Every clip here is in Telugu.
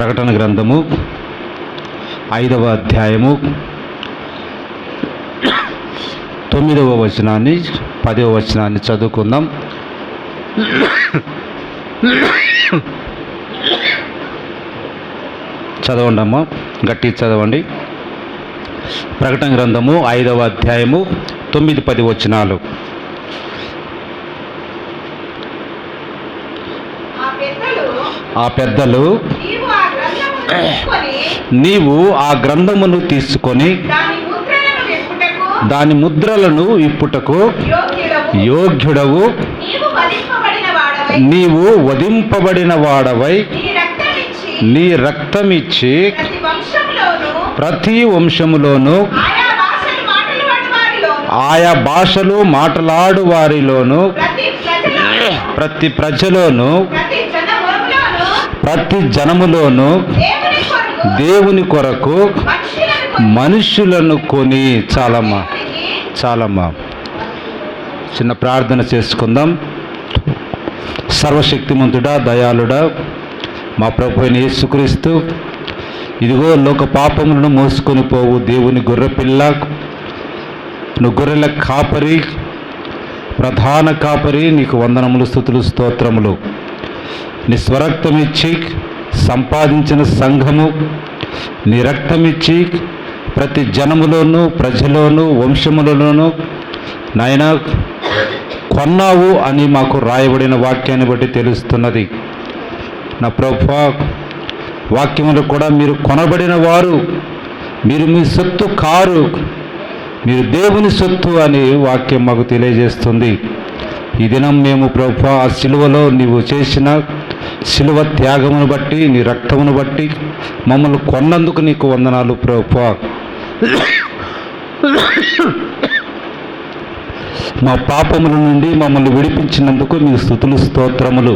ప్రకటన గ్రంథము ఐదవ అధ్యాయము తొమ్మిదవ వచనాన్ని పదవ వచనాన్ని చదువుకుందాం. చదవండి అమ్మా గట్టి చదవండి. ప్రకటన గ్రంథము ఐదవ అధ్యాయము తొమ్మిది పది వచనాలు. ఆ పెద్దలు ఆ పెద్దలు నీవు ఆ గ్రంథమును తీసుకొని దాని ముద్రలను ఇప్పుటకు యోగ్యుడవు. నీవు వధింపబడిన వాడవై నీ రక్తమిచ్చి ప్రతి వంశములోనూ ఆయా భాషలు మాట్లాడు వారిలోను ఆయా భాషలు మాట్లాడు వారిలోను ప్రతి ప్రజలోను ప్రతి జనములోను దేవుని కొరకు మనుషులను కొని చాలమ్మా చాలమ్మా. చిన్న ప్రార్థన చేసుకుందాం. సర్వశక్తిమంతుడా దయాళుడా మా ప్రభు అయిన యేసుక్రీస్తు ఇదిగో లోక పాపములను మోసుకొని పోవు దేవుని గొర్రెపిల్ల. నువ్వు గొర్రెల కాపరి ప్రధాన కాపరి నీకు వందనములు స్థుతులు స్తోత్రములు. నీ స్వరక్తమిచ్చి సంపాదించిన సంఘము. నీ రక్తమిచ్చి ప్రతి జనములోనూ ప్రజలోనూ వంశములలోనూ. నాయన కొన్నావు అని మాకు రాయబడిన వాక్యాన్ని బట్టి తెలుస్తున్నది. నా ప్రభు వాక్యములు కూడా మీరు కొనబడిన వారు మీరు మీ సొత్తు కారు మీరు దేవుని సొత్తు అని వాక్యం మాకు తెలియజేస్తుంది. ఈ దినం మేము ప్రభు ఆ సిలువలో నీవు చేసిన సిలువ త్యాగమును బట్టి నీ రక్తమును బట్టి మమ్మల్ని కొన్నందుకు నీకు వందనాలు ప్రభు మా పాపముల నుండి మమ్మల్ని విడిపించినందుకు మీ స్థుతులు స్తోత్రములు.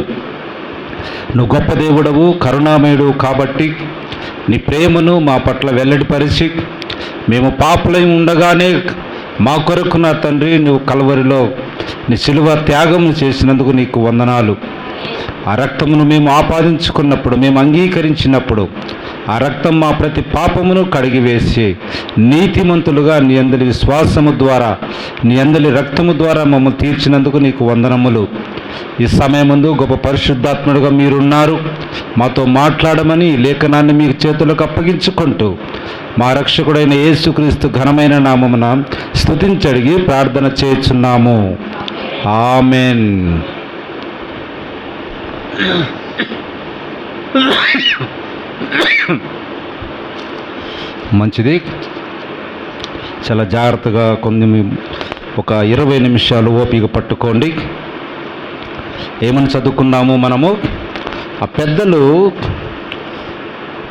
నువ్వు గొప్ప దేవుడవు కరుణామయుడు కాబట్టి నీ ప్రేమను మా పట్ల వెల్లడిపరిచి మేము పాపులై ఉండగానే మా కొరకు నా తండ్రి నువ్వు కలవరిలో నీ సిలువ త్యాగం చేసినందుకు నీకు వందనాలు. ఆ రక్తమును మేము ఆపాదించుకున్నప్పుడు మేము అంగీకరించినప్పుడు ఆ రక్తం మా ప్రతి పాపమును కడిగివేసి నీతిమంతులుగా నీ అందరి విశ్వాసము ద్వారా నీ అందరి రక్తము ద్వారా మమ్మల్ని తీర్చినందుకు నీకు వందనములు. ఈ సమయమందు గొప్ప పరిశుద్ధాత్ముడుగా మీరున్నారు. మాతో మాట్లాడమని లేఖనాన్ని మీ చేతులకు అప్పగించుకుంటూ మా రక్షకుడైన యేసుక్రీస్తు ఘనమైన నామమున స్థుతించడిగి ప్రార్థన చేస్తున్నాము ఆమెన్. మంచిది. చాలా జాగ్రత్తగా కొన్ని ఒక ఇరవై నిమిషాలు ఓపిక పట్టుకోండి. ఏమని చదువుకున్నాము మనము? ఆ పెద్దలు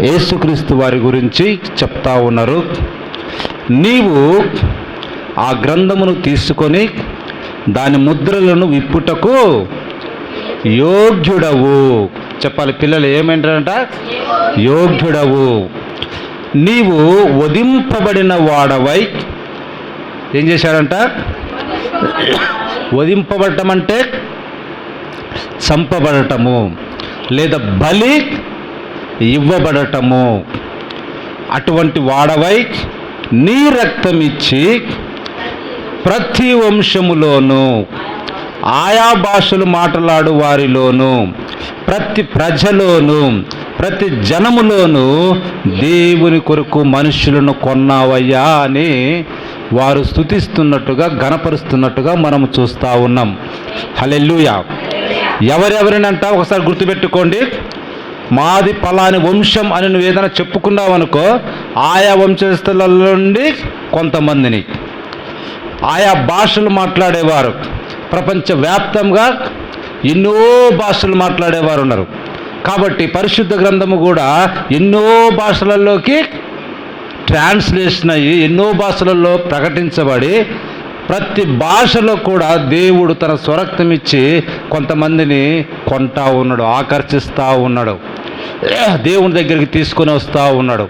యేసుక్రీస్తు వారి గురించి చెప్తా ఉన్నారు. నీవు ఆ గ్రంథమును తీసుకొని దాని ముద్రలను విప్పుటకు యోగ్యుడవు. చెప్పాలి పిల్లలు ఏమంటారంట? యోగ్యుడవు. నీవు వధింపబడిన వాడవై ఏం చేశాడంట? వధింపబడటం అంటే చంపబడటము లేదా బలి ఇవ్వబడటము. అటువంటి వాడవై నీ రక్తం ఇచ్చి ప్రతి వంశములోనూ ఆయా భాషలు మాట్లాడు వారిలోను ప్రతి ప్రజలోను ప్రతి జనములోను దేవుని కొరకు మనుషులను కొన్నావయ్యా అని వారు స్థుతిస్తున్నట్టుగా గణపరుస్తున్నట్టుగా మనం చూస్తూ ఉన్నాం. హలెల్లుయా. ఎవరెవరినంట ఒకసారి గుర్తుపెట్టుకోండి. మాది పలాని వంశం అని నువ్వు ఏదైనా చెప్పుకున్నావు అనుకో ఆయా వంశస్థుల నుండి కొంతమందిని. ఆయా భాషలు మాట్లాడేవారు. ప్రపంచవ్యాప్తంగా ఎన్నో భాషలు మాట్లాడేవారు ఉన్నారు. కాబట్టి పరిశుద్ధ గ్రంథము కూడా ఎన్నో భాషలలోకి ట్రాన్స్లేషన్ అయ్యి ఎన్నో భాషలలో ప్రకటించబడి ప్రతి భాషలో కూడా దేవుడు తన స్వరక్తం ఇచ్చి కొంతమందిని కొంటా ఉన్నాడు ఆకర్షిస్తూ ఉన్నాడు. దేవుని దగ్గరికి తీసుకొని వస్తూ ఉన్నాడు.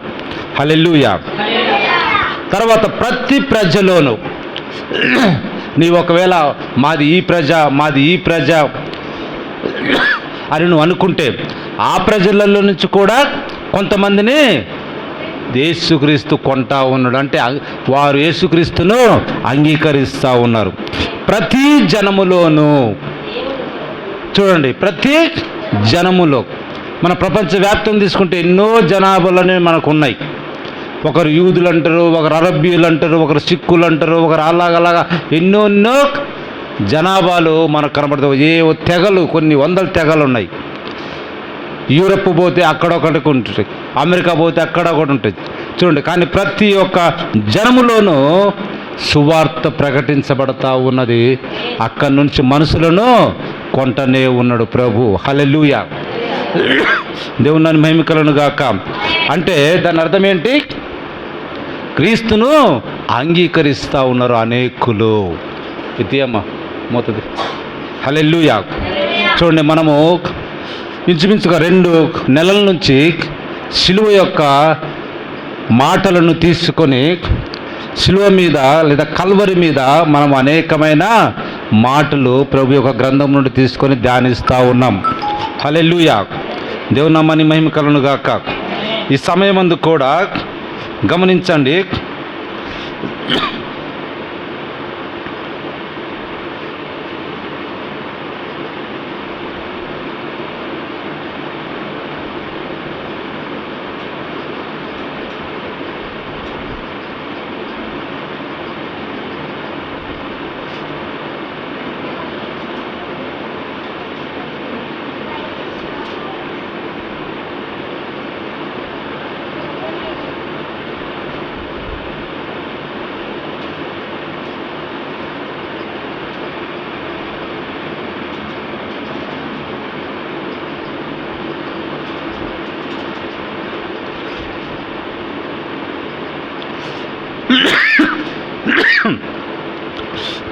హలెల్లుయా. తర్వాత ప్రతి ప్రజలోను నీవు ఒకవేళ మాది ఈ ప్రజ మాది ఈ ప్రజ అని నువ్వు అనుకుంటే ఆ ప్రజలలో నుంచి కూడా కొంతమందిని యేసుక్రీస్తు కొంటా ఉన్నాడు. అంటే వారు యేసుక్రీస్తును అంగీకరిస్తూ ఉన్నారు. ప్రతి జనములోనూ చూడండి ప్రతి జనములో మన ప్రపంచవ్యాప్తం తీసుకుంటే ఎన్నో జనాభాలనే మనకు ఉన్నాయి ఒకరు యూదులు అంటారు ఒకరు అరబ్బీలు అంటారు ఒకరు సిక్కులు అంటారు ఒకరు అలాగలాగా ఎన్నో ఎన్నో జనాభాలు మనకు కనబడతాయి. ఏ తెగలు కొన్ని వందల తెగలు ఉన్నాయి యూరప్ పోతే అక్కడ ఒకటి ఉంటుంది. అమెరికా పోతే అక్కడ ఒకటి ఉంటుంది. చూడండి కానీ ప్రతి ఒక్క జనములోనూ సువార్త ప్రకటించబడతా ఉన్నది. అక్కడి నుంచి మనుషులను కొంటనే ఉన్నాడు ప్రభు. హలెలుయ దేవుని నన్ను మహిమికలను గాక. అంటే దాని అర్థం ఏంటి? క్రీస్తును అంగీకరిస్తూ ఉన్నారు అనేకులు. ఇది అమ్మ మోతుంది. హలెల్లుయా. చూడండి మనము ఇంచుమించుగా రెండు నెలల నుంచి శిలువ యొక్క మాటలను తీసుకొని శిలువ మీద లేదా కల్వరి మీద మనం అనేకమైన మాటలు ప్రభు యొక్క గ్రంథం నుండి తీసుకొని ధ్యానిస్తూ ఉన్నాం. హలెల్లుయా. దేవునమ్మని మహిమ కలను గాక ఈ సమయమందు కూడా గమనించండి.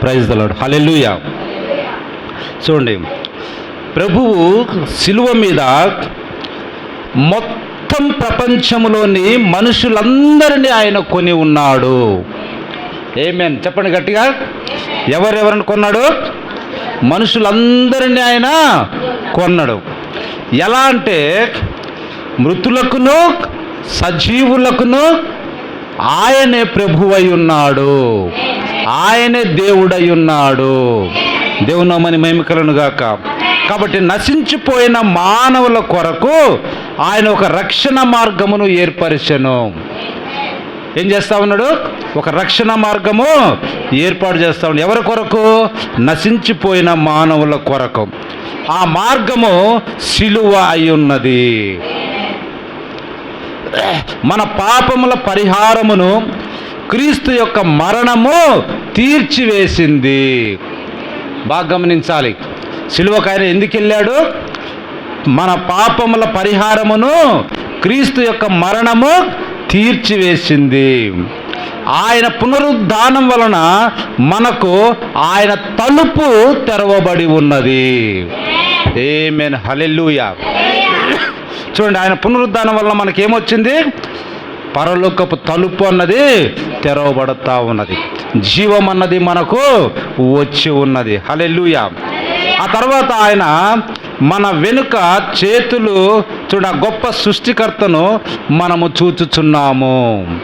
ప్రైజ్ దలాడు హలెల్లుయా చూడండి ప్రభువు శిలువ మీద మొత్తం ప్రపంచంలోని మనుషులందరినీ ఆయన కొని ఉన్నాడు. ఏమేన్ చెప్పండి గట్టిగా. ఎవరెవరిని కొన్నాడు? మనుషులందరినీ ఆయన కొన్నాడు. ఎలా అంటే మృతులకును సజీవులకును ఆయనే ప్రభువై ఉన్నాడు. ఆయనే దేవుడై ఉన్నాడు. దేవునమని మేమికలను గాక. కాబట్టి నశించిపోయిన మానవుల కొరకు ఆయన ఒక రక్షణ మార్గమును ఏర్పరిచను. ఏం చేస్తా ఉన్నాడు? ఒక రక్షణ మార్గము ఏర్పాటు చేస్తా ఉన్నాడు. ఎవరి కొరకు? నశించిపోయిన మానవుల కొరకు. ఆ మార్గము సిలువ అయి ఉన్నది. మన పాపముల పరిహారమును క్రీస్తు యొక్క మరణము తీర్చివేసింది. బాగా గమనించాలి. సిలువకు ఆయన ఎందుకు వెళ్ళాడు? మన పాపముల పరిహారమును క్రీస్తు యొక్క మరణము తీర్చివేసింది. ఆయన పునరుద్ధానం వలన మనకు ఆయన తలుపు తెరవబడి ఉన్నది. ఏమేన్ హలెల్లుయా చూడండి ఆయన పునరుద్ధానం వల్ల మనకి ఏమొచ్చింది పరలోకపు తలుపు అన్నది తెరవబడతా ఉన్నది. జీవం అన్నది మనకు వచ్చి ఉన్నది. హలెల్లుయా. ఆ తర్వాత ఆయన మన వెనుక చేతులు చూడ గొప్ప సృష్టికర్తను మనము చూచుచున్నాము.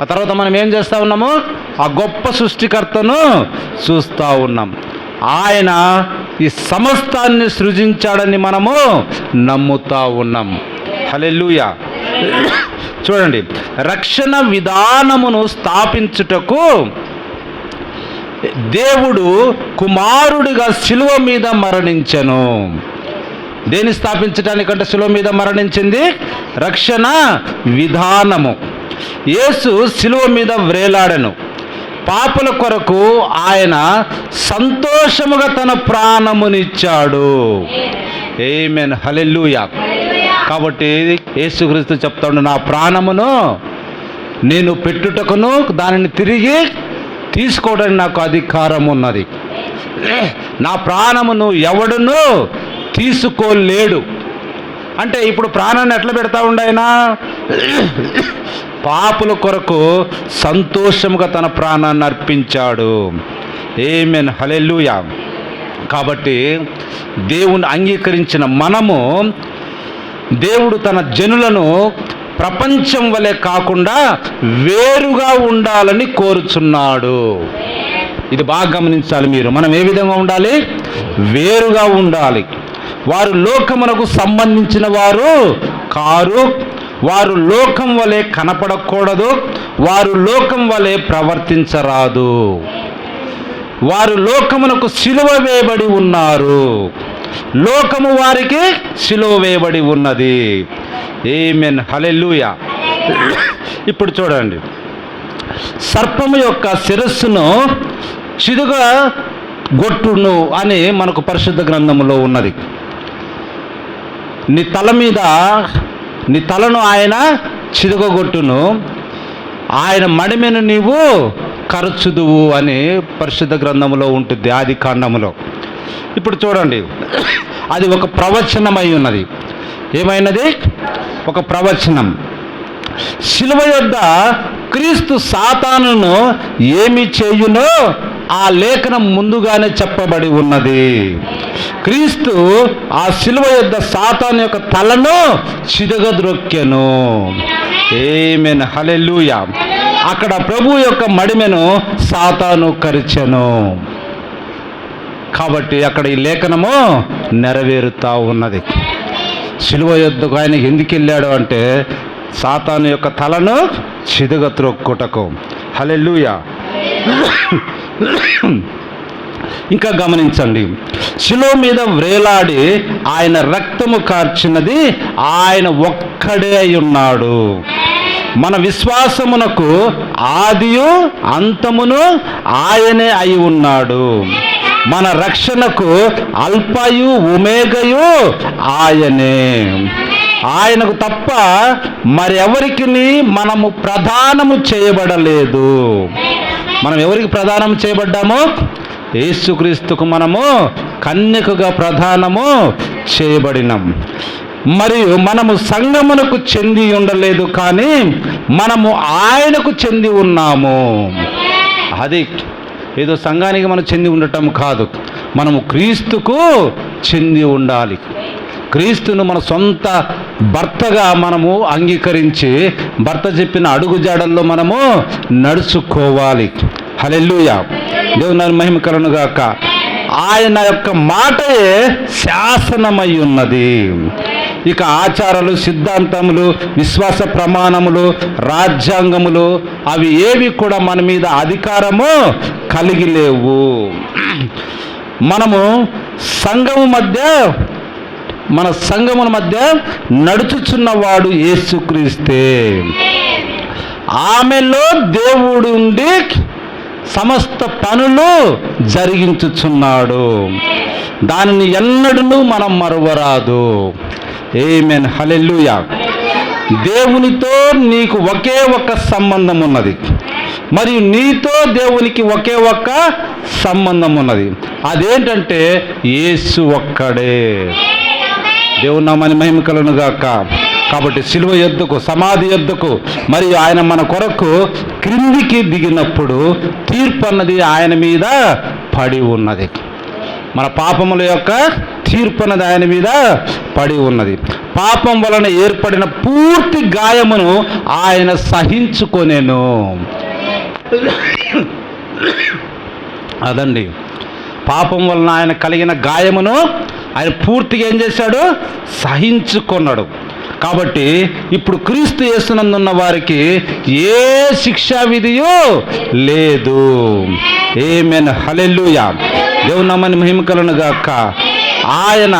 ఆ తర్వాత మనం ఏం చేస్తూ ఉన్నాము? ఆ గొప్ప సృష్టికర్తను చూస్తూ ఉన్నాం. ఆయన ఈ సమస్తాన్ని సృజించాడని మనము నమ్ముతా ఉన్నాం. హలెల్లుయా. చూడండి రక్షణ విధానమును స్థాపించుటకు దేవుడు కుమారుడిగా శిలువ మీద మరణించెను. దేని స్థాపించడానికంటే శిలువ మీద మరణించింది? రక్షణ విధానము. యేసు శిలువ మీద వ్రేలాడను. పాపుల కొరకు ఆయన సంతోషముగా తన ప్రాణమునిచ్చాడు. ఏమెన్ హలెల్లుయా కాబట్టి యేసుక్రీస్తు చెప్తాడు నా ప్రాణమును నేను పెట్టుటకును దానిని తిరిగి తీసుకోవడానికి నాకు అధికారం ఉన్నది నా ప్రాణమును ఎవడును తీసుకోలేడు. అంటే ఇప్పుడు ప్రాణాన్ని ఎట్లా పెడతా ఉండాయన పాపుల కొరకు సంతోషముగా తన ప్రాణాన్ని అర్పించాడు. ఏమెన్ హలెల్లుయా కాబట్టి దేవుని అంగీకరించిన మనము దేవుడు తన జనులను ప్రపంచం వలె కాకుండా వేరుగా ఉండాలని కోరుచున్నాడు. ఇది బాగా గమనించాలి మీరు. మనం ఏ విధంగా ఉండాలి? వేరుగా ఉండాలి. వారు లోకమునకు సంబంధించిన వారు కారు వారు లోకం వలె కనపడకూడదు వారు లోకం వలె ప్రవర్తించరాదు. వారు లోకమునకు సిలువ వేయబడి ఉన్నారు. లోకము వారికి సిలువ వేయబడి ఉన్నది. ఏమెన్ హలెల్లుయా ఇప్పుడు చూడండి. సర్పము యొక్క శిరస్సును చిదుగా గొట్టును అని మనకు పరిశుద్ధ గ్రంథములో ఉన్నది. నీ తల మీద నీ తలను ఆయన చిదుగొట్టును ఆయన మడిమెను నీవు కరచుదువు అని పరిశుద్ధ గ్రంథములో ఉంటుంది ఆది కాండములో. ఇప్పుడు చూడండి అది ఒక ప్రవచనమై ఉన్నది. ఏమైనది? ఒక ప్రవచనం. శిలువ యొద్ద క్రీస్తు సాతానును ఏమి చేయునో ఆ లేఖనం ముందుగానే చెప్పబడి ఉన్నది. క్రీస్తు ఆ శిలువ యొద్ద సాతాన్ యొక్క తలను చిదగద్రొక్కెను. ఏమెన్ హలెలుయ అక్కడ ప్రభు యొక్క మడిమెను సాతాను కరిచెను. కాబట్టి అక్కడ ఈ లేఖనము నెరవేరుతా ఉన్నది. శిలువ యొద్దకు ఆయన ఎందుకు వెళ్ళాడు అంటే సాతాను యొక్క తలను చిదుగ త్రొక్కుటకు హలెల్లుయా ఇంకా గమనించండి. శిలో మీద వ్రేలాడి ఆయన రక్తము కార్చినది ఆయన ఒక్కడే అయి ఉన్నాడు. మన విశ్వాసమునకు ఆదియు అంతమును ఆయనే అయి ఉన్నాడు. మన రక్షణకు అల్పయు ఉమేగయు ఆయనే. ఆయనకు తప్ప మరెవరికి మనము ప్రధానము చేయబడలేదు. మనం ఎవరికి ప్రదానం చేయబడ్డాము? యేసుక్రీస్తుకు మనము కన్యకగా ప్రధానము చేయబడినాం. మరియు మనము సంగమునకు చెంది ఉండలేదు కానీ మనము ఆయనకు చెంది ఉన్నాము. అది ఏదో సంఘానికి మనం చెంది ఉండటం కాదు. మనము క్రీస్తుకు చెంది ఉండాలి. క్రీస్తును మన సొంత భర్తగా మనము అంగీకరించి భర్త చెప్పిన అడుగుజాడల్లో మనము నడుచుకోవాలి. హలెల్లుయ. దేవుని మహిమ కలను గాక. ఆయన యొక్క మాటయే శాసనమై ఉన్నది. ఇక ఆచారాలు సిద్ధాంతములు విశ్వాస ప్రమాణములు రాజ్యాంగములు అవి ఏవి కూడా మన మీద అధికారము కలిగి లేవు. మనము సంఘము మధ్య మన సంఘముల మధ్య నడుచుచున్నవాడు యేసుక్రీస్తే. ఆమెలో దేవుడు ఉండి సమస్త పనులు జరిగించుచున్నాడు. దానిని ఎన్నడూ మనం మరువరాదు. ఏమెన్ హలెల్లుయా దేవునితో నీకు ఒకే ఒక సంబంధం ఉన్నది. మరియు నీతో దేవునికి ఒకే ఒక్క సంబంధం ఉన్నది. అదేంటంటే యేసు ఒక్కడే. దేవుని నామాని మహిమ కలను గాక కాబట్టి సిలువ యొద్దకు సమాధి యొద్దకు మరియు ఆయన మన కొరకు క్రిందికి దిగినప్పుడు తీర్పు అన్నది ఆయన మీద పడి ఉన్నది. మన పాపముల యొక్క తీర్పు అన్నది ఆయన మీద పడి ఉన్నది. పాపం వలన ఏర్పడిన పూర్తి గాయమును ఆయన సహించుకొనేను. అదండి. పాపం వలన ఆయన కలిగిన గాయమును ఆయన పూర్తిగా ఏం చేశాడు? సహించుకున్నాడు. కాబట్టి ఇప్పుడు క్రీస్తు యేసునందున్న వారికి ఏ శిక్షా విధియో లేదు. ఏమెన్ హలెల్లుయా దేవునమ్మని మహిమకలను గాక. ఆయన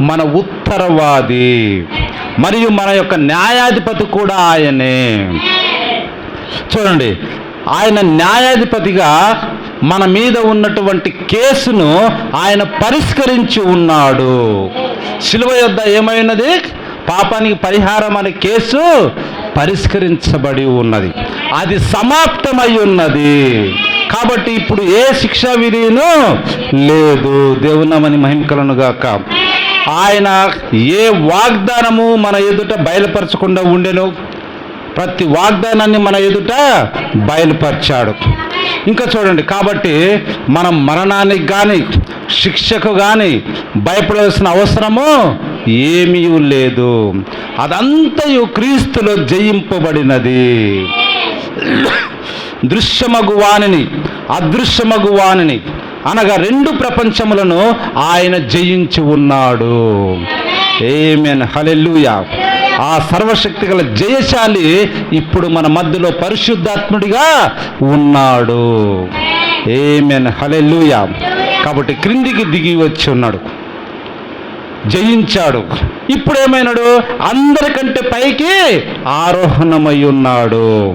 మన ఉత్తరవాది మరియు మన యొక్క న్యాయాధిపతి కూడా ఆయనే. చూడండి ఆయన న్యాయాధిపతిగా మన మీద ఉన్నటువంటి కేసును ఆయన పరిష్కరించి ఉన్నాడు. శిలువ యొద్ద ఏమైనది? పాపానికి పరిహారం అనే కేసు పరిష్కరించబడి ఉన్నది. అది సమాప్తమై ఉన్నది. కాబట్టి ఇప్పుడు ఏ శిక్షా విధిను లేదు. దేవునమని మహిమకలను గాక. ఆయన ఏ వాగ్దానము మన ఎదుట బయలుపరచకుండా ఉండెను? ప్రతి వాగ్దానాన్ని మన ఎదుట బయలుపరిచాడు. ఇంకా చూడండి కాబట్టి మనం మరణానికి కానీ శిక్షకు కానీ భయపడవలసిన అవసరము ఏమీ లేదు. అదంతయు క్రీస్తులో జయింపబడినది. దృశ్యమగు వాణిని అదృశ్యమగు వాణిని అనగా రెండు ప్రపంచములను ఆయన జయించి ఉన్నాడు. ఏమెన్ హలెల్లుయా ఆ సర్వశక్తి గల జయశాలి ఇప్పుడు మన మధ్యలో పరిశుద్ధాత్ముడిగా ఉన్నాడు. ఏమెన్ హలెల్లుయా కాబట్టి క్రిందికి దిగి వచ్చి ఉన్నాడు. జయించాడు. ఇప్పుడు ఏమైనాడు అందరికంటే పైకి ఆరోహణమై ఉన్నాడు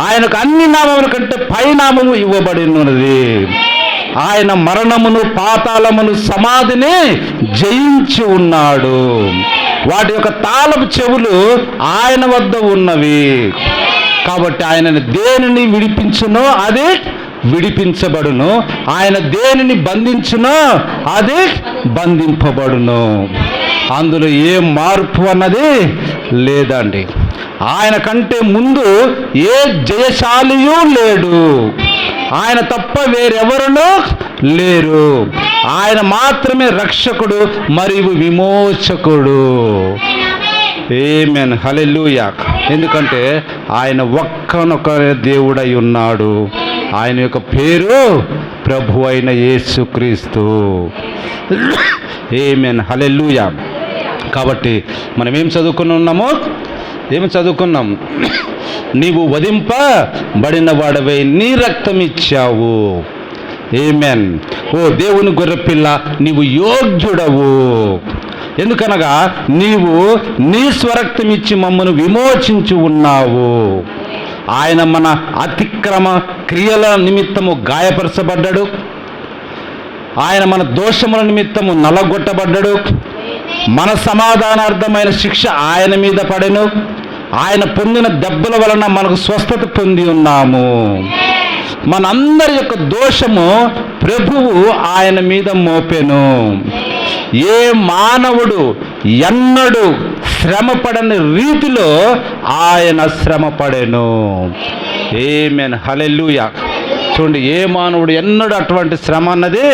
ఆయనకు అన్ని నామముల కంటే పై నామము ఇవ్వబడి ఉన్నది ఆయన మరణమును పాతాళమును సమాధిని జయించి ఉన్నాడు. వాటి యొక్క తాళపు చెవులు ఆయన వద్ద ఉన్నవి. కాబట్టి ఆయనను దేనిని విడిపించునో అది విడిపించబడును. ఆయన దేనిని బంధించునో అది బంధింపబడును. అందులో ఏ మార్పు అన్నది లేదండి. ఆయన కంటే ముందు ఏ జయశాలియూ లేడు. ఆయన తప్ప వేరెవరునూ లేరు. ఆయన మాత్రమే రక్షకుడు మరియు విమోచకుడు. ఏమెన్ హలెలూయా ఎందుకంటే ఆయన ఒక్కనొక దేవుడై ఉన్నాడు. ఆయన యొక్క పేరు ప్రభు అయిన యేసుక్రీస్తు ఏమెన్ హలెలూయా కాబట్టి మనం ఏం చదువుకుని ఉన్నామో? ఏమి చదువుకున్నాం? నీవు వధింపబడిన వాడవై నీ రక్తం ఇచ్చావు. ఏమెన్ ఓ దేవుని గొర్రెపిల్ల నీవు యోగ్యుడవు. ఎందుకనగా నీవు నీ స్వరక్తం ఇచ్చి మమ్మను విమోచించి ఉన్నావు. ఆయన మన అతిక్రమ క్రియల నిమిత్తము గాయపరచబడ్డాడు. ఆయన మన దోషముల నిమిత్తము నలగొట్టబడ్డాడు. మన సమాధానార్థమైన శిక్ష ఆయన మీద పడెను. ఆయన పొందిన దెబ్బల వలన మనకు స్వస్థత పొంది ఉన్నాము. మనందరి యొక్క దోషము ప్రభువు ఆయన మీద మోపెను. ఏ మానవుడు ఎన్నడు శ్రమపడని రీతిలో ఆయన శ్రమపడెను. ఏమెన్ హలెల్లుయా చూడండి ఏ మానవుడు ఎన్నడూ అటువంటి శ్రమ అన్నది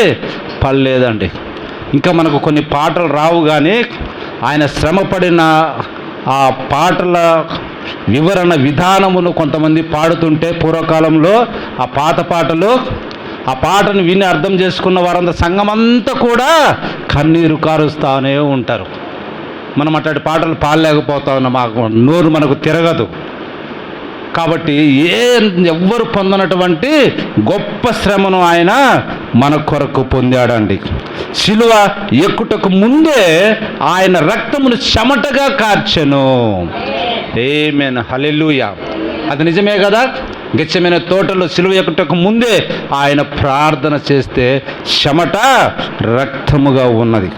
పడలేదండి. ఇంకా మనకు కొన్ని పాటలు రావు కానీ ఆయన శ్రమపడిన ఆ పాటల వివరణ విధానమును కొంతమంది పాడుతుంటే పూర్వకాలంలో ఆ పాత పాటలు ఆ పాటను విని అర్థం చేసుకున్న వారంతా సంఘం అంతా కూడా కన్నీరు కారుస్తానే ఉంటారు. మనం అట్లాంటి పాటలు పాడలేకపోతా ఉన్నాం మాకు నోరు మనకు తిరగదు. కాబట్టి ఏ ఎవ్వరు పొందనటువంటి గొప్ప శ్రమను ఆయన మన కొరకు పొందాడండి. శిలువ ఎక్కుటకు ముందే ఆయన రక్తమును చెమటగా కార్చెను. ఏమేన్ హలెలుయా అది నిజమే కదా? గచ్చమైన తోటలో సిలువ ఎక్కటకు ముందే ఆయన ప్రార్థన చేస్తే చెమట రక్తముగా ఉన్నది.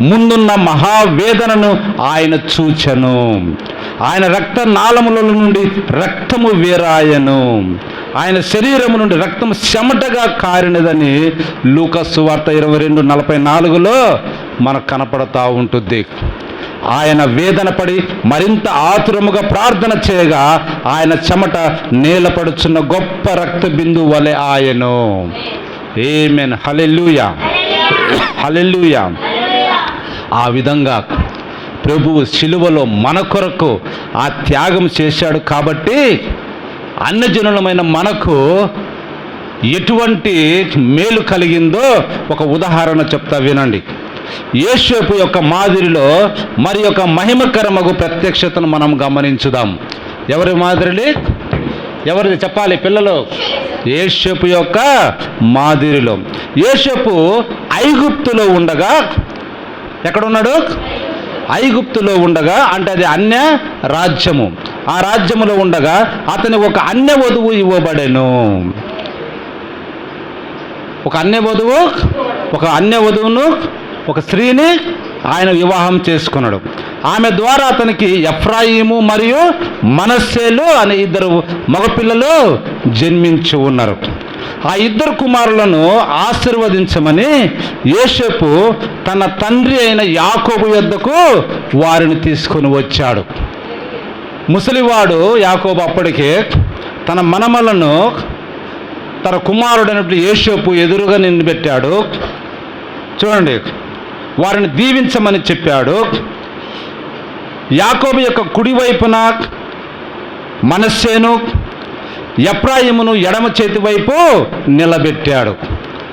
ముందున్న మహావేదనను ఆయన చూచను. ఆయన రక్త నాళముల నుండి రక్తము వేరాయను. ఆయన శరీరము నుండి రక్తము చెమటగా కారినదని లూకస్సు వార్త ఇరవై రెండు నలభై నాలుగులో మనకు కనపడతా ఉంటుంది. ఆయన వేదన పడి మరింత ఆతురముగా ప్రార్థన చేయగా ఆయన చెమట నేలపడుచున్న గొప్ప రక్త బిందువు వలె ఆయను. ఏమెన్ హలెల్లుయా హలెల్లుయా ఆ విధంగా ప్రభువు శిలువలో మన కొరకు ఆ త్యాగం చేశాడు కాబట్టి అన్నజనులమైన మనకు ఎటువంటి మేలు కలిగిందో ఒక ఉదాహరణ చెప్తా వినండి. యేషోపు యొక్క మాదిరిలో మరి యొక్క మహిమకరమగు ప్రత్యక్షతను మనం గమనించుదాం. ఎవరి మాదిరిని ఎవరిది చెప్పాలి పిల్లలు? ఏషపు యొక్క మాదిరిలో. యేషపు ఐగుప్తులో ఉండగా ఎక్కడున్నాడు? ఐగుప్తులో ఉండగా అంటే అది అన్య రాజ్యము. ఆ రాజ్యములో ఉండగా అతని ఒక అన్య వధువు ఇవ్వబడెను. ఒక అన్య వధువు ఒక అన్య వధువును ఒక స్త్రీని ఆయన వివాహం చేసుకున్నాడు. ఆమె ద్వారా అతనికి ఎఫ్రాయిము మరియు మనస్సేలు అనే ఇద్దరు మగపిల్లలు జన్మించి ఉన్నారు. ఆ ఇద్దరు కుమారులను ఆశీర్వదించమని యోసేపు తన తండ్రి అయిన యాకోబు యొద్దకు వారిని తీసుకొని వచ్చాడు. ముసలివాడు యాకోబు అప్పటికే తన మనమలను తన కుమారుడైనటువంటి యేషోపు ఎదురుగా నిలబెట్టాడు. చూడండి. వారిని దీవించమని చెప్పాడు. యాకోబు యొక్క కుడివైపున మనస్సేను ఎప్రాయిమును ఎడమ చేతి వైపు నిలబెట్టాడు.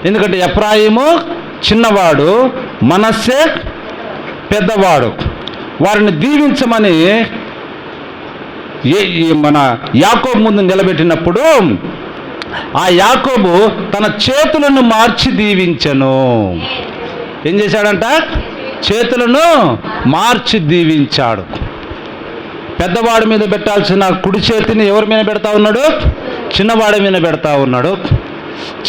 ఎందుకంటే ఎప్రాయిము చిన్నవాడు మనస్సే పెద్దవాడు. వారిని దీవించమని ఏ మన యాకోబు ముందు నిలబెట్టినప్పుడు ఆ యాకోబు తన చేతులను మార్చి దీవించను. ఏం చేశాడంట? చేతులను మార్చి దీవించాడు. పెద్దవాడి మీద పెట్టాల్సిన కుడి చేతిని ఎవరి మీద పెడతా ఉన్నాడు? చిన్నవాడి మీద పెడతా ఉన్నాడు.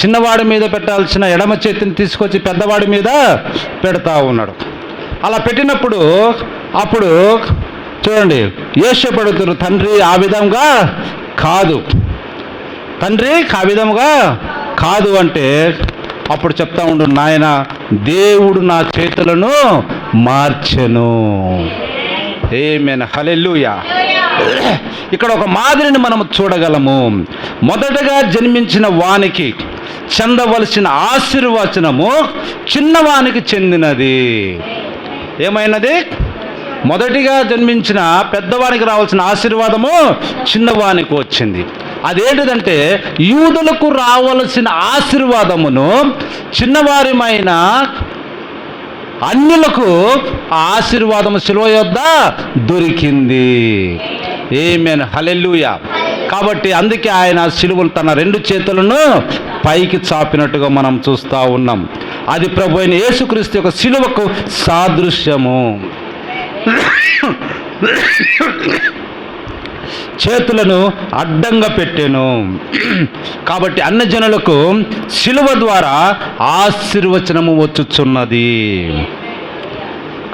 చిన్నవాడి మీద పెట్టాల్సిన ఎడమ చేతిని తీసుకొచ్చి పెద్దవాడి మీద పెడతా ఉన్నాడు. అలా పెట్టినప్పుడు అప్పుడు చూడండి ఏషపడుతున్నారు తండ్రి ఆ విధంగా కాదు. తండ్రి ఆ విధముగా కాదు అంటే అప్పుడు చెప్తా ఉండు నాయన దేవుడు నా చేతులను మార్చెను. ఏమేన హలెల్లుయా ఇక్కడ ఒక మాదిరిని మనం చూడగలము. మొదటగా జన్మించిన వానికి చెందవలసిన ఆశీర్వచనము చిన్నవానికి చెందినది. ఏమైనది? మొదటిగా జన్మించిన పెద్దవానికి రావాల్సిన ఆశీర్వాదము చిన్నవానికి వచ్చింది. అదేంటిదంటే యూదులకు రావలసిన ఆశీర్వాదమును చిన్నవారిమైన అన్యులకు ఆ ఆశీర్వాదము శిలువ యొద్ద దొరికింది. ఏమేన్ హలెల్లుయా కాబట్టి అందుకే ఆయన శిలువులు తన రెండు చేతులను పైకి చాపినట్టుగా మనం చూస్తూ ఉన్నాం. అది ప్రభు అయిన యేసుక్రీస్తు యొక్క శిలువకు సాదృశ్యము. చేతులను అడ్డంగా పెట్టాను. కాబట్టి అన్నజనులకు శిలువ ద్వారా ఆశీర్వచనము వచ్చుచున్నది.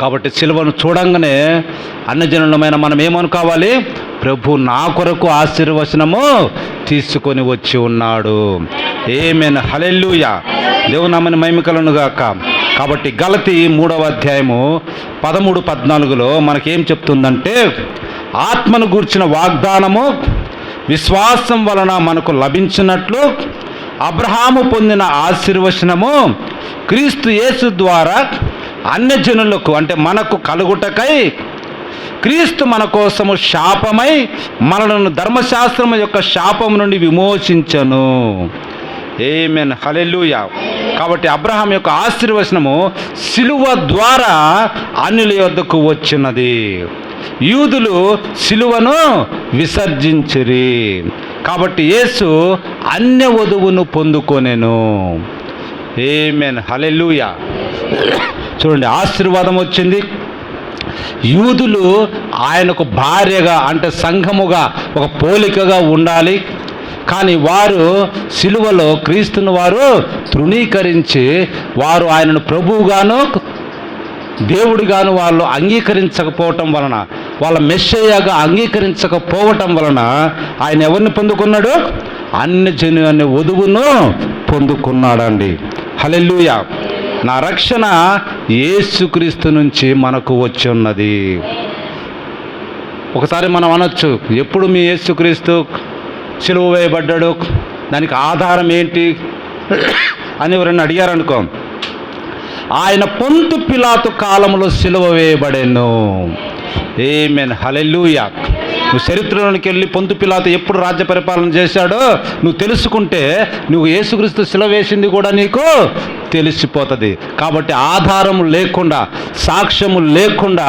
కాబట్టి శిలువను చూడంగానే అన్నజనులమైన మనం ఏమనుకోవాలి? ప్రభు నా కొరకు ఆశీర్వచనము తీసుకొని వచ్చి ఉన్నాడు. ఏమైనా హలెల్లుయ దేవునామని మైమికలను గాక. కాబట్టి గలతి మూడవ అధ్యాయము పదమూడు పద్నాలుగులో మనకేం చెప్తుందంటే ఆత్మను గూర్చిన వాగ్దానము విశ్వాసం వలన మనకు లభించినట్లు అబ్రహాము పొందిన ఆశీర్వచనము క్రీస్తు యేసు ద్వారా అన్యజనులకు అంటే మనకు కలుగుటకై క్రీస్తు మన కోసము శాపమై మనలను ధర్మశాస్త్రము యొక్క శాపం నుండి విమోచించను. ఏమెన్ హలెలుయా కాబట్టి అబ్రహాం యొక్క ఆశీర్వచనము సిలువ ద్వారా అన్యుల యొద్దకు వచ్చినది. యూదులు సిలువను విసర్జించిరి. కాబట్టి యేసు అన్య వధువును పొందుకొనెను. ఏమెన్ హలెలుయా చూడండి ఆశీర్వాదం వచ్చింది. యూదులు ఆయనకు భార్యగా అంటే సంఘముగా ఒక పోలికగా ఉండాలి. కానీ వారు సిలువలో క్రీస్తును వారు తృణీకరించి వారు ఆయనను ప్రభువుగాను దేవుడిగాను వాళ్ళు అంగీకరించకపోవటం వలన వాళ్ళ మెస్సయ్యగా అంగీకరించకపోవటం వలన ఆయన ఎవరిని పొందుకున్నాడు? అన్ని జను అనే వధువును పొందుకున్నాడండి. హలెల్లుయ. నా రక్షణ ఏసుక్రీస్తు నుంచి మనకు వచ్చి ఉన్నది ఒకసారి మనం అనొచ్చు ఎప్పుడు మీ ఏసుక్రీస్తు సిలువ వేయబడ్డాడు? దానికి ఆధారం ఏంటి? అని ఎవరైనా అడిగారనుకో. ఆయన పొంతు పిలాతు కాలంలో సిలువ వేయబడేను. ఏమెన్ హలెల్లుయా నువ్వు చరిత్రలోనికి వెళ్ళి పొంతు పిలాత ఎప్పుడు రాజ్య పరిపాలన చేశాడో నువ్వు తెలుసుకుంటే నువ్వు యేసుక్రీస్తు సిలువ వేసింది కూడా నీకు తెలిసిపోతుంది. కాబట్టి ఆధారం లేకుండా సాక్ష్యము లేకుండా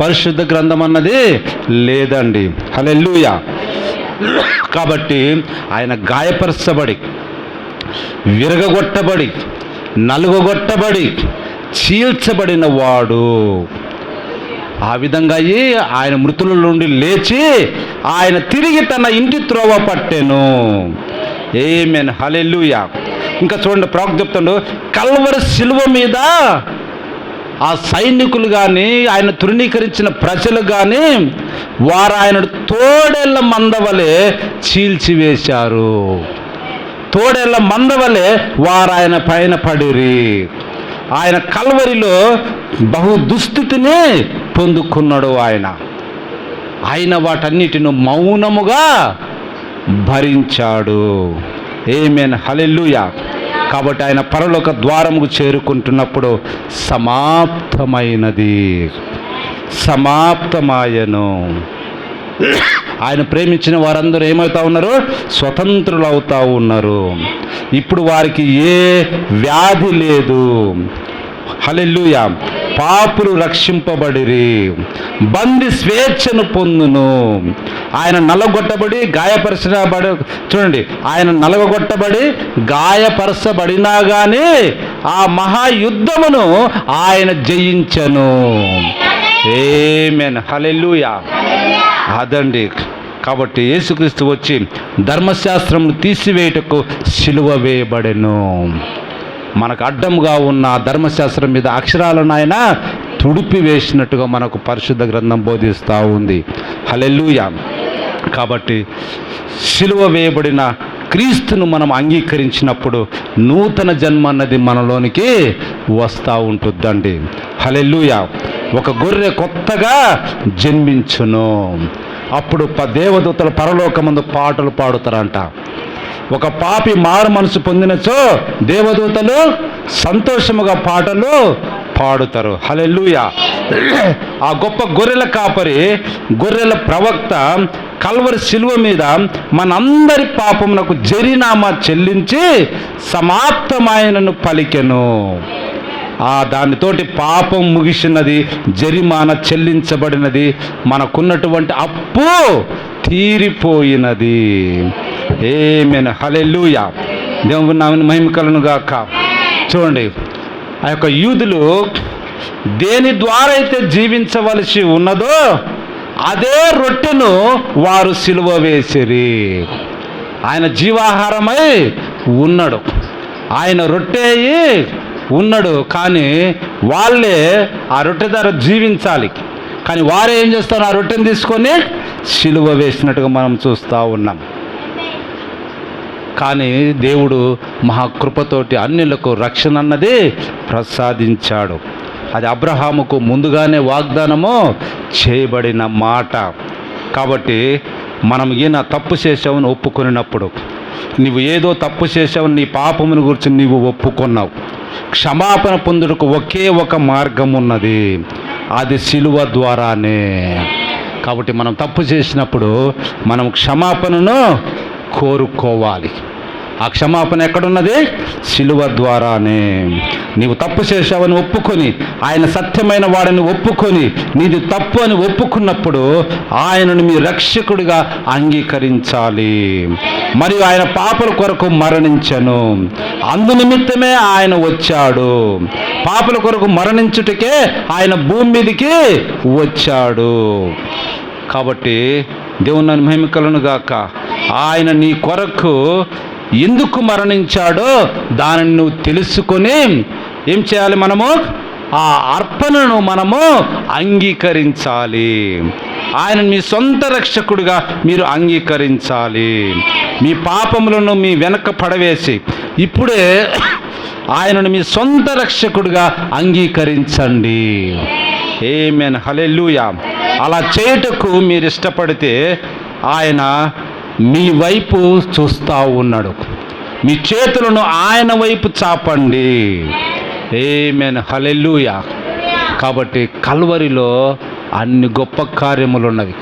పరిశుద్ధ గ్రంథం అన్నది లేదండి. హలెల్లుయా కాబట్టి ఆయన గాయపరచబడి విరగగొట్టబడి నలుగొట్టబడి చీల్చబడిన వాడు. ఆ విధంగా అయ్యి ఆయన మృతుల నుండి లేచి ఆయన తిరిగి తన ఇంటి త్రోవ పట్టెను. ఏమేన్ హలెల్లుయా ఇంకా చూడండి ప్రాక్ చెప్తాడు కల్వరి శిలువ మీద ఆ సైనికులు కానీ ఆయన తృణీకరించిన ప్రజలు కానీ వారు ఆయన తోడేళ్ళ మందవలే చీల్చివేశారు. తోడేళ్ళ మందవలే వారు ఆయన పైన పడిరి. ఆయన కల్వరిలో బహు దుస్థితిని పొందుకున్నాడు ఆయన. ఆయన వాటన్నిటిని మౌనముగా భరించాడు. ఏమేన్ హలెల్లుయా కాబట్టి ఆయన పరలోక ద్వారముకు చేరుకుంటున్నప్పుడు సమాప్తమైనది. సమాప్తమాయను. ఆయన ప్రేమించిన వారందరూ ఏమవుతా ఉన్నారు? స్వతంత్రులు అవుతా ఉన్నారు. ఇప్పుడు వారికి ఏ వ్యాధి లేదు. హలెల్లుయా. పాపులు రక్షింపబడిరి. బంది స్వేచ్ఛను పొందును. ఆయన నలగొట్టబడి గాయపరచబడి చూడండి ఆయన నలగొట్టబడి గాయపరచబడినా కానీ ఆ మహాయుద్ధమును ఆయన జయించను. Amen hallelujah. అదండి. కాబట్టి యేసుక్రీస్తు వచ్చి ధర్మశాస్త్రం తీసివేయటకు సిలువ వేయబడెను. మనకు అడ్డంగా ఉన్న ధర్మశాస్త్రం మీద అక్షరాలను ఆయన తుడిపి వేసినట్టుగా మనకు పరిశుద్ధ గ్రంథం బోధిస్తూ ఉంది. హలెల్లుయా. కాబట్టి సిలువ వేయబడిన క్రీస్తును మనం అంగీకరించినప్పుడు నూతన జన్మ అన్నది మనలోనికి వస్తూ ఉంటుందండి. హలెల్లుయా. ఒక గొర్రె కొత్తగా జన్మించును. అప్పుడు ప దేవదూతల పరలోకమందు పాటలు పాడుతారంట. ఒక పాపి మారు మనసు పొందినచో దేవదూతలు సంతోషముగా పాటలు పాడుతారు. హలెల్లుయా. ఆ గొప్ప గొర్రెల కాపరి గొర్రెల ప్రవక్త కల్వరి శిలువ మీద మనందరి పాపమునకు జరినామా చెల్లించి సమాప్తమాయనను పలికెను. ఆ దానితోటి పాపం ముగిసినది జరిమానా చెల్లించబడినది మనకున్నటువంటి అప్పు తీరిపోయినది. ఏమెన హలెల్లుయా దేవుని నామని మహిమకలను గాక. చూడండి ఆ యొక్క యూదులు దేని ద్వారా అయితే జీవించవలసి ఉన్నదో అదే రొట్టెను వారు సిలువ వేసిరి. ఆయన జీవాహారమై ఉన్నాడు. ఆయన రొట్టె అయి ఉన్నాడు కానీ వాళ్ళే ఆ రొట్టె ధర జీవించాలి. కానీ వారే ఏం చేస్తారు? ఆ రొట్టెని తీసుకొని సిలువ వేసినట్టుగా మనం చూస్తూ ఉన్నాం. కానీ దేవుడు మహాకృపతోటి అన్యులకు రక్షణ అన్నది ప్రసాదించాడు. అది అబ్రహాముకు ముందుగానే వాగ్దానము చేయబడిన మాట. కాబట్టి మనం ఈయన తప్పు చేసామని ఒప్పుకున్నప్పుడు నీవు ఏదో తప్పు చేసావు నీ పాపమును గురించి నీవు ఒప్పుకున్నావు. క్షమాపణ పొందుటకు ఒకే ఒక మార్గం ఉన్నది అది సిలువ ద్వారానే. కాబట్టి మనం తప్పు చేసినప్పుడు మనం క్షమాపణను కోరుకోవాలి. ఆ క్షమాపణ ఎక్కడున్నది? శిలువ ద్వారానే. నీవు తప్పు చేశావని ఒప్పుకొని ఆయన సత్యమైన వాడని ఒప్పుకొని నీది తప్పు అని ఒప్పుకున్నప్పుడు ఆయనను మీ రక్షకుడిగా అంగీకరించాలి. మరియు ఆయన పాపల కొరకు మరణించను. అందు నిమిత్తమే ఆయన వచ్చాడు. పాపల కొరకు మరణించుటకే ఆయన భూమి మీదకి వచ్చాడు. కాబట్టి దేవుని నన్ను మహిమకలను గాక ఆయన నీ కొరకు ఎందుకు మరణించాడో దానిని నువ్వు తెలుసుకొని ఏం చేయాలి మనము? ఆ అర్పణను మనము అంగీకరించాలి. ఆయన మీ సొంత రక్షకుడిగా మీరు అంగీకరించాలి. మీ పాపములను మీ వెనక పడవేసి ఇప్పుడే ఆయనను మీ సొంత రక్షకుడిగా అంగీకరించండి. ఏమేన్ హలెల్లుయా అలా చేయుటకు మీరు ఇష్టపడితే ఆయన మీ వైపు చూస్తూ ఉన్నాడు. మీ చేతులను ఆయన వైపు చాపండి. ఏమేన్ హలెల్లుయా కాబట్టి కల్వరిలో అన్ని గొప్ప కార్యములు ఉన్నవి.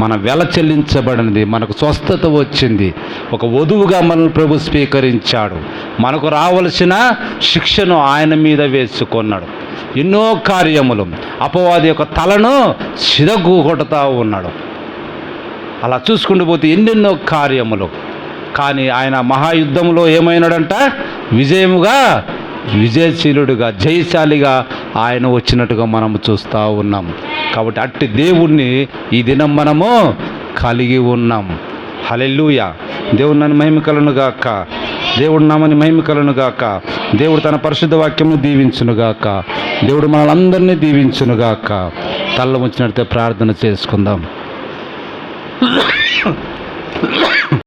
మన వెల చెల్లించబడినది మనకు స్వస్థత వచ్చింది. ఒక వధువుగా మనల్ని ప్రభు స్వీకరించాడు. మనకు రావలసిన శిక్షను ఆయన మీద వేసుకున్నాడు. ఎన్నో కార్యములు. అపవాది యొక్క తలను సిదగొడతా ఉన్నాడు. అలా చూసుకుంటూ పోతే ఎన్నెన్నో కార్యములు. కానీ ఆయన మహాయుద్ధంలో ఏమైనాడంట? విజయముగా విజయశీలుడుగా జయశాలిగా ఆయన వచ్చినట్టుగా మనం చూస్తూ ఉన్నాం. కాబట్టి అట్టి దేవుణ్ణి ఈ దినం మనము కలిగి ఉన్నాం. హలెల్లుయ. దేవుడు నన్ను మహిమకలను గాక. దేవుడు నామని మహిమకలను గాక. దేవుడు తన పరిశుద్ధ వాక్యమును దీవించును గాక. దేవుడు మనల్ని దీవించును గాక. తల్ల వచ్చినట్టే ప్రార్థన చేసుకుందాం. Hmm.